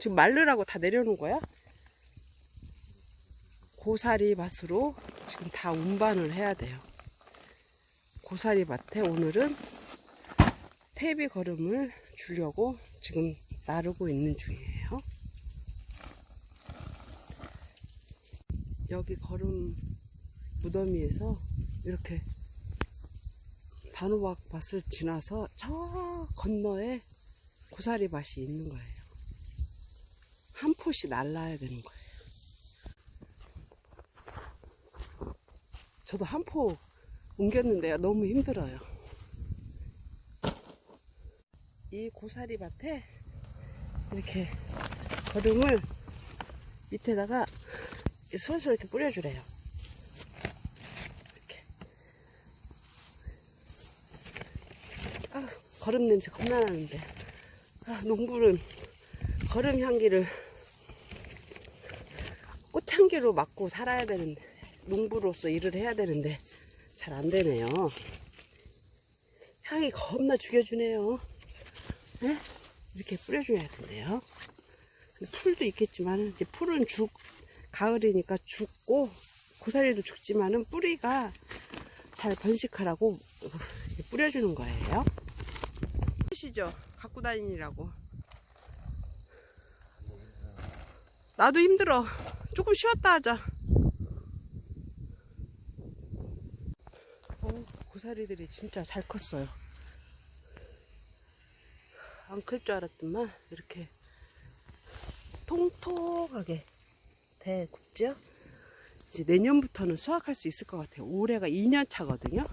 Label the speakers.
Speaker 1: 지금 말르라고 다 내려놓은 거야? 고사리 밭으로 지금 다 운반을 해야 돼요. 고사리 밭에 오늘은 태비 걸음을 주려고 지금 나르고 있는 중이에요. 여기 걸음 무더미에서 이렇게 단호박 밭을 지나서 저 건너에 고사리 밭이 있는 거예요. 한 포씩 날라야 되는 거예요. 저도 한 포 옮겼는데요. 너무 힘들어요. 이 고사리 밭에 이렇게 거름을 밑에다가 슬슬 이렇게 뿌려주래요. 이렇게. 아, 거름 냄새 겁나 나는데. 아, 농부는 거름 향기를 꽃향기로 맡고 살아야 되는데, 농부로서 일을 해야 되는데, 잘 안 되네요. 향이 겁나 죽여주네요. 네? 이렇게 뿌려줘야 된대요. 풀도 있겠지만, 이제 풀은 죽, 가을이니까 죽고, 고사리도 죽지만은 뿌리가 잘 번식하라고 뿌려주는 거예요. 보시죠. 갖고 다니라고. 나도 힘들어. 조금 쉬었다 하자. 어, 고사리들이 진짜 잘 컸어요. 안 클 줄 알았더만 이렇게 통통하게 대 굽죠. 이제 내년부터는 수확할 수 있을 것 같아요. 올해가 2년 차거든요.